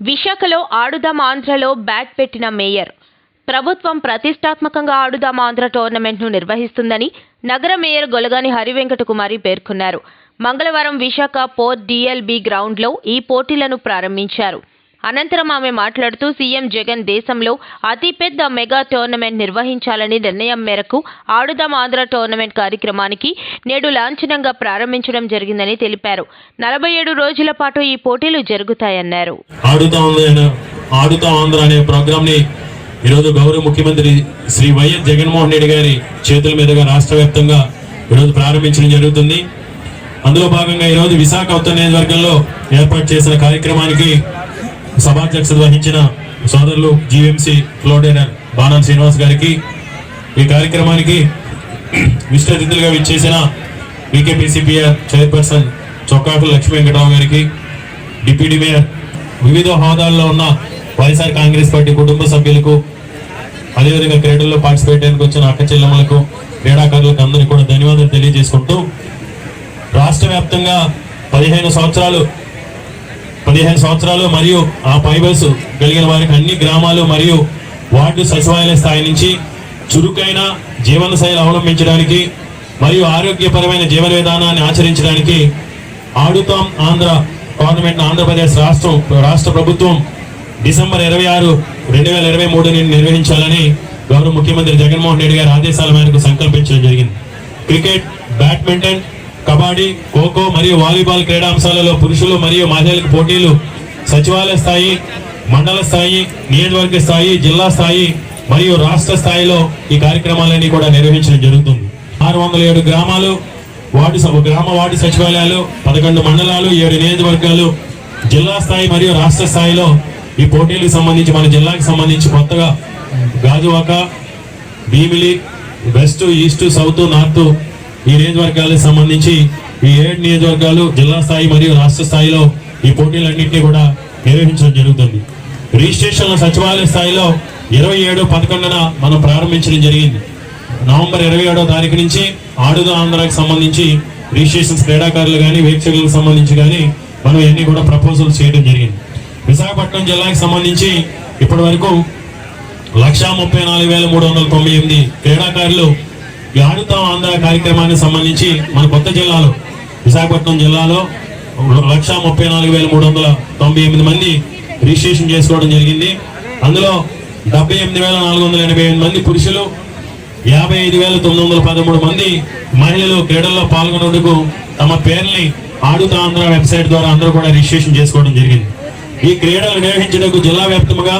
విశాఖలో ఆడుదాం ఆంధ్రలో బ్యాట్ పెట్టిన మేయర్. ప్రభుత్వం ప్రతిష్టాత్మకంగా ఆడుదాం ఆంధ్ర టోర్నమెంట్ను నిర్వహిస్తుందని నగర మేయర్ గొలగాని హరివెంకటకుమారి పేర్కొన్నారు. మంగళవారం విశాఖ పోర్ట్ డిఎల్బి గ్రౌండ్లో ఈ పోటీలను ప్రారంభించారు. అనంతరం ఆమె మాట్లాడుతూ సీఎం జగన్ దేశంలో అతిపెద్ద మెగా టోర్నమెంట్ నిర్వహించాలని నిర్ణయం మేరకు ఆడుదాం ఆంధ్ర టోర్నమెంట్ కార్యక్రమానికి నేడు లాంఛనంగా ప్రారంభించడం జరిగిందని తెలిపారు. నలభై ఏడు రోజుల పాటు ఈ పోటీలు జరుగుతాయన్నారు. ఆడుతా ఉంది ఆంధ్ర అనే ఈరోజు గౌరవ ముఖ్యమంత్రి శ్రీ వైఎస్ జగన్మోహన్ రెడ్డి గారి చేతుల మీదుగా రాష్ట్ర వ్యాప్తంగా ఈరోజు ప్రారంభించడం జరుగుతుంది. అందులో భాగంగా ఈరోజు విశాఖ ఉత్తర నియోజకవర్గంలో ఏర్పాటు చేసిన కార్యక్రమానికి సభాధ్యక్షత వహించిన సోదరులు జీఎంసీ ఫ్లోడైనర్ బాణం శ్రీనివాస్ గారికి ఈ కార్యక్రమానికి విశిష్ట విచ్చేసిన వికేపీసీపీఆర్ చైర్పర్సన్ చొక్కాకుల లక్ష్మీ వెంకటరావు గారికి డిప్యూటీ మేయర్ వివిధ హోదాల్లో ఉన్న వైఎస్ఆర్ కాంగ్రెస్ పార్టీ కుటుంబ సభ్యులకు అదేవిధంగా క్రీడల్లో పార్టిసిపేట్ చేయడానికి వచ్చిన అక్క చెల్లెమ్మలకు క్రీడాకారులకు అందరికీ కూడా ధన్యవాదాలు తెలియజేసుకుంటూ రాష్ట్ర వ్యాప్తంగా పదిహేను సంవత్సరాలు పదిహేను సంవత్సరాలు మరియు ఆ పై వయసు కలిగిన వారికి అన్ని గ్రామాలు మరియు వార్డు సచివాలయ స్థాయి నుంచి చురుకైన జీవన శైలి అవలంబించడానికి మరియు ఆరోగ్యపరమైన జీవన విధానాన్ని ఆచరించడానికి ఆడుతాం ఆంధ్ర గవర్నమెంట్ ఆంధ్రప్రదేశ్ రాష్ట్రం రాష్ట్ర ప్రభుత్వం డిసెంబర్ ఇరవై ఆరు రెండు వేల ఇరవై మూడుని నిర్వహించాలని గౌరవ ముఖ్యమంత్రి జగన్మోహన్ రెడ్డి గారి ఆదేశాల మేరకు సంకల్పించడం జరిగింది. క్రికెట్ బ్యాడ్మింటన్ కబడ్డీ ఖోఖో మరియు వాలీబాల్ క్రీడాంశాలలో పురుషులు మరియు మహిళలకు పోటీలు సచివాలయ స్థాయి మండల స్థాయి నియోజకవర్గ స్థాయి జిల్లా స్థాయి మరియు రాష్ట్ర స్థాయిలో ఈ కార్యక్రమాలన్నీ కూడా నిర్వహించడం జరుగుతుంది. ఆరు వందల ఏడు గ్రామాలు వార్డు సభ గ్రామ వార్డు సచివాలయాలు పదకొండు మండలాలు ఏడు నియోజకవర్గాలు జిల్లా స్థాయి మరియు రాష్ట్ర స్థాయిలో ఈ పోటీలకు సంబంధించి మన జిల్లాకు సంబంధించి కొత్తగా Gajuwaka Bheemili west east south north ఈ రేంజ్ వర్గాలకు సంబంధించి ఈ ఏడు నియోజకవర్గాలు జిల్లా స్థాయి మరియు రాష్ట్ర స్థాయిలో ఈ పోటీలన్నింటినీ కూడా నిర్వహించడం జరుగుతుంది. రిజిస్ట్రేషన్ల సచివాలయ స్థాయిలో ఇరవై ఏడు పదకొండున మనం ప్రారంభించడం జరిగింది. నవంబర్ ఇరవై ఏడో తారీఖు నుంచి ఆడుగు ఆంధ్రాకి సంబంధించి రిజిస్ట్రేషన్స్ క్రీడాకారులు కానీ వీక్షకులకు సంబంధించి కానీ మనం ఇవన్నీ కూడా ప్రపోజల్స్ చేయడం జరిగింది. విశాఖపట్నం జిల్లాకి సంబంధించి ఇప్పటి వరకు లక్షా ముప్పై నాలుగు వేల మూడు వందల తొంభై ఎనిమిది క్రీడాకారులు ఆడుతాం ఆంధ్ర కార్యక్రమానికి సంబంధించి మన కొత్త జిల్లాలో విశాఖపట్నం జిల్లాలో లక్ష ముప్పై నాలుగు వేల మూడు వందల తొంభై ఎనిమిది మంది రిజిస్ట్రేషన్ చేసుకోవడం జరిగింది. అందులో డెబ్బై ఎనిమిది వేల నాలుగు వందల ఎనభై ఎనిమిది మంది పురుషులు యాభై ఐదు వేల తొమ్మిది వందల పదమూడు మంది మహిళలు క్రీడల్లో పాల్గొనేందుకు తమ పేర్ని ఆడుతా ఆంధ్ర వెబ్సైట్ ద్వారా అందరూ కూడా రిజిస్ట్రేషన్ చేసుకోవడం జరిగింది. ఈ క్రీడలు నిర్వహించడానికి జిల్లా వ్యాప్తంగా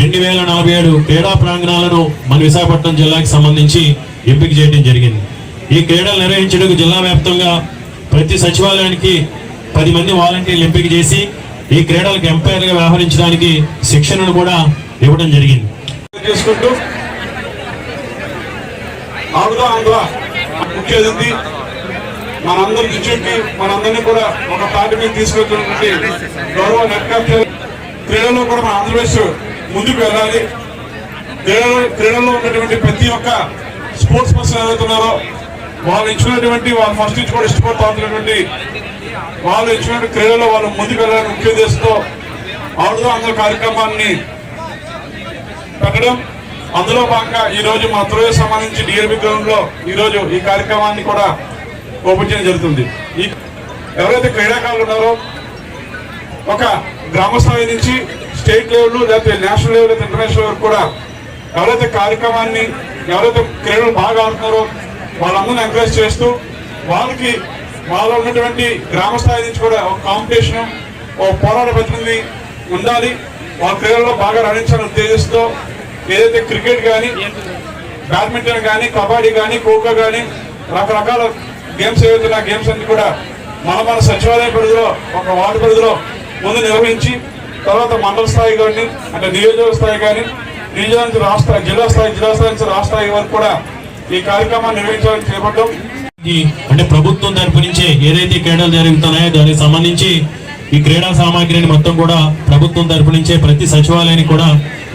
రెండు వేల నలభై ఏడు క్రీడా ప్రాంగణాలను మన విశాఖపట్నం జిల్లాకి సంబంధించి ఎంపిక చేయడం జరిగింది. ఈ క్రీడలు నిర్వహించడానికి జిల్లా వ్యాప్తంగా ప్రతి సచివాలయానికి పది మంది వాలంటీర్లు ఎంపిక చేసి ఈ క్రీడలకు ఎంపైర్గా వ్యవహరించడానికి శిక్షణను కూడా ఇవ్వడం జరిగింది. చేసుకుంటూ ఆడుదా ఆంధ్ర ముఖ్య అతిథి మనందరి దృష్టికి మనందరినీ కూడా ఒక తాటి మీద తీసుకెళ్తున్నటువంటి గౌరవ నెట్కాప్టర్ క్రీడల్లో కూడా మన ఆంధ్రప్రదేశ్ ముందుకు వెళ్ళాలి. క్రీడలో క్రీడల్లో ఉన్నటువంటి ప్రతి ఒక్క స్పోర్ట్స్ పర్సన్ ఏదైతున్నారో వాళ్ళు ఇచ్చినటువంటి వాళ్ళు ఫస్ట్ నుంచి కూడా ఇష్టపడతా ఉన్నటువంటి వాళ్ళు ఇచ్చినటువంటి క్రీడలో వాళ్ళు ముందుకు వెళ్ళాలని ముఖ్య ఉద్దేశంతో ఆడుదా ఆంధ్ర కార్యక్రమాన్ని పెట్టడం. అందులో భాగంగా ఈ రోజు మా త్రోయ సంబంధించి డిఎల్బి గ్రౌండ్లో ఈరోజు ఈ రోజు ఈ కార్యక్రమాన్ని కూడా ఓపెన్ చేయడం జరుగుతుంది. ఈ ఎవరైతే క్రీడాకారులు ఉన్నారో ఒక గ్రామ స్థాయి నుంచి స్టేట్ లెవెల్ లేకపోతే నేషనల్ లెవెల్ ఇంటర్నేషనల్ వరకు కూడా ఎవరైతే కార్యక్రమాన్ని ఎవరైతే క్రీడలు బాగా ఆడుతున్నారో వాళ్ళందరిని ఎంకరేజ్ చేస్తూ వాళ్ళకి వాళ్ళలో ఉన్నటువంటి గ్రామ స్థాయి నుంచి కూడా ఒక కాంపిటీషన్ ఒక పోరాట ప్రతినిధి ఉండాలి. వాళ్ళ క్రీడల్లో బాగా రాణించాలని ఉద్దేశంతో ఏదైతే క్రికెట్ కానీ బ్యాడ్మింటన్ కానీ కబడ్డీ కానీ ఖోఖో కానీ రకరకాల గేమ్స్ ఏవైతే గేమ్స్ అన్ని కూడా మన మన సచివాలయ పరిధిలో ఒక వార్డు పరిధిలో ముందు నిర్వహించి తర్వాత మండల స్థాయి కానీ అంటే నియోజకవర్గ స్థాయి కానీ రీజనల్ నుంచి రాష్ట్ర జిల్లా స్థాయి జిల్లా స్థాయి నుంచి రాష్ట్ర స్థాయి వరకు కూడా ఈ కార్యక్రమాన్ని నిర్వహించడానికి చేపట్టడం ఈ అంటే ప్రభుత్వం తరపు నుంచి ఏదైతే క్రీడలు జరుగుతున్నాయో దానికి సంబంధించి ఈ క్రీడా సామాగ్రిని మొత్తం కూడా ప్రభుత్వం తరపు నుంచే ప్రతి సచివాలయానికి కూడా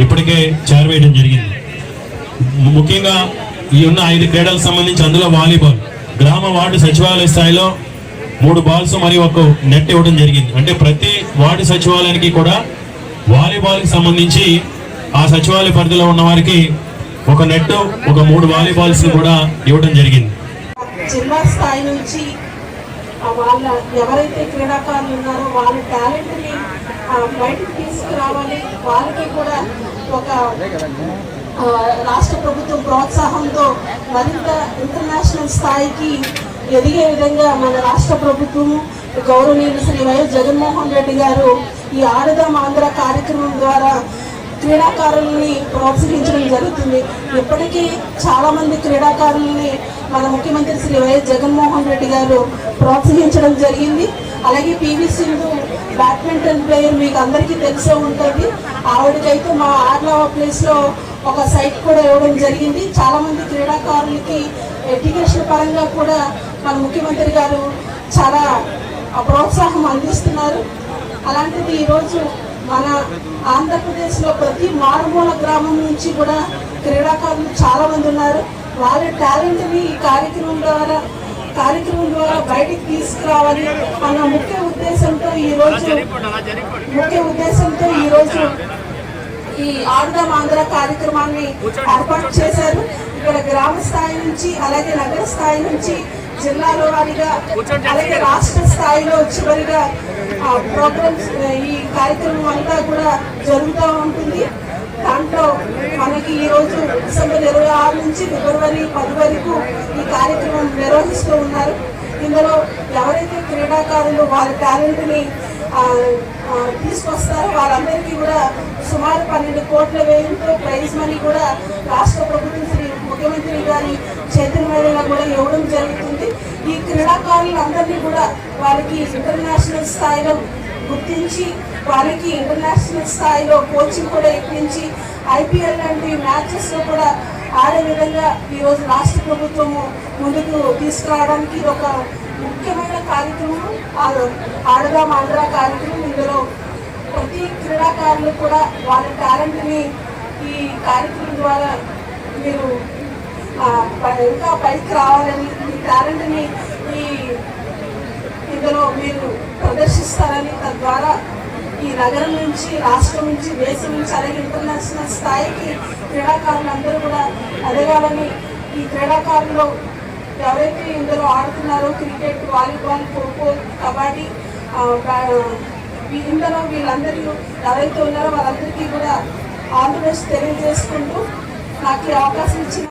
ఇప్పటికే చేరవేయడం జరిగింది. ముఖ్యంగా ఈ ఉన్న ఐదు క్రీడలకు సంబంధించి అందులో వాలీబాల్. గ్రామ వార్డు సచివాలయ స్థాయిలో మూడు బాల్స్ మరియు ఒక నెట్ ఇవ్వడం జరిగింది. అంటే ప్రతి వార్డు సచివాలయానికి కూడా వాలీబాల్కి సంబంధించి ఆ సచివాలయ పరిధిలో ఉన్న వారికి ఒక నెట్ ఒక మూడు వాలీబాల్స్ కూడా ఇవ్వడం జరిగింది. జిల్లా స్థాయి నుంచి వాళ్ళ ఎవరైతే క్రీడాకారులు ఉన్నారో వాళ్ళ టాలెంట్ని ఆ, బయటకు తీసుకురావాలి. వాళ్ళకి కూడా ఒక రాష్ట్ర ప్రభుత్వం ప్రోత్సాహంతో మరింత ఇంటర్నేషనల్ స్థాయికి ఎదిగే విధంగా మన రాష్ట్ర ప్రభుత్వము గౌరవనీయులు శ్రీ వైఎస్ జగన్మోహన్ రెడ్డి గారు ఈ ఆడదాం ఆంధ్ర కార్యక్రమం ద్వారా క్రీడాకారుల్ని ప్రోత్సహించడం జరుగుతుంది. ఇప్పటికీ చాలామంది క్రీడాకారుల్ని మన ముఖ్యమంత్రి శ్రీ వైఎస్ జగన్మోహన్ రెడ్డి గారు ప్రోత్సహించడం జరిగింది. అలాగే పివి సింధు బ్యాడ్మింటన్ ప్లేయర్ మీకు అందరికీ తెలిసే ఉంటుంది. ఆవిడకైతే మా ఆర్లవ ప్లేస్లో ఒక సైట్ కూడా ఇవ్వడం జరిగింది. చాలామంది క్రీడాకారులకి ఎడ్యుకేషన్ పరంగా కూడా మన ముఖ్యమంత్రి గారు చాలా ప్రోత్సాహం అందిస్తున్నారు. అలాంటిది ఈరోజు మన ఆంధ్రప్రదేశ్లో ప్రతి మారుమూల గ్రామం నుంచి కూడా క్రీడాకారులు చాలా మంది ఉన్నారు. వారి టాలెంట్ని ఈ కార్యక్రమం ద్వారా కార్యక్రమం ద్వారా బయటికి తీసుకురావాలి అన్న ముఖ్య ఉద్దేశంతో ఈరోజు ముఖ్య ఉద్దేశంతో ఈరోజు ఈ ఆడదాం ఆంధ్ర కార్యక్రమాన్ని ఏర్పాటు చేశారు. ఇక్కడ గ్రామ స్థాయి నుంచి అలాగే నగర స్థాయి నుంచి జిల్లాలో వారిగా అలాగే రాష్ట్ర స్థాయిలో చివరిగా ప్రోగ్రామ్స్ ఈ కార్యక్రమం అంతా కూడా జరుగుతూ ఉంటుంది. దాంట్లో మనకి ఈరోజు డిసెంబర్ ఇరవై ఆరు నుంచి ఫిబ్రవరి పది వరకు ఈ కార్యక్రమం నిర్వహిస్తూ ఉన్నారు. ఇందులో ఎవరైతే క్రీడాకారులు వారి టాలెంట్ని తీసుకొస్తారో వారందరికీ కూడా సుమారు పన్నెండు కోట్ల వ్యయంతో ప్రైజ్ మనీ కూడా రాష్ట్ర ప్రభుత్వం శ్రీ ముఖ్యమంత్రి గారి చేతుల మీదుగా కూడా ఇవ్వడం జరుగుతుంది ఈ క్రీడాకారులందరినీ కూడా వారికి ఇంటర్నేషనల్ స్థాయిలో గుర్తించి వారికి ఇంటర్నేషనల్ స్థాయిలో కోచింగ్ కూడా ఇప్పించి ఐపీఎల్ లాంటి మ్యాచెస్లో కూడా ఆడే విధంగా ఈరోజు రాష్ట్ర ప్రభుత్వము ముందుకు తీసుకురావడానికి ఇది ఒక ముఖ్యమైన కార్యక్రమం. ఆడగా ఆడదాం ఆంధ్ర కార్యక్రమం. ఇందులో ప్రతి క్రీడాకారులు కూడా వాళ్ళ టాలెంట్ని ఈ కార్యక్రమం ద్వారా మీరు ఇంకా పైకి రావాలని మీ టాలెంట్ని ఈ ఇందులో మీరు ప్రదర్శిస్తారని తద్వారా ఈ నగరం నుంచి రాష్ట్రం నుంచి దేశం నుంచి అలాగే ఇంటర్నేషనల్ స్థాయికి క్రీడాకారులందరూ కూడా ఎదగాలని ఈ క్రీడాకారులు ఎవరైతే ఇందులో ఆడుతున్నారో క్రికెట్ వాలీబాల్ ఖోఖో కబడ్డీ ఇందులో వీళ్ళందరూ ఎవరైతే ఉన్నారో వాళ్ళందరికీ కూడా ఆంధ్రప్రదేశ్ తెలియజేసుకుంటూ నాకు ఈ అవకాశం ఇచ్చిన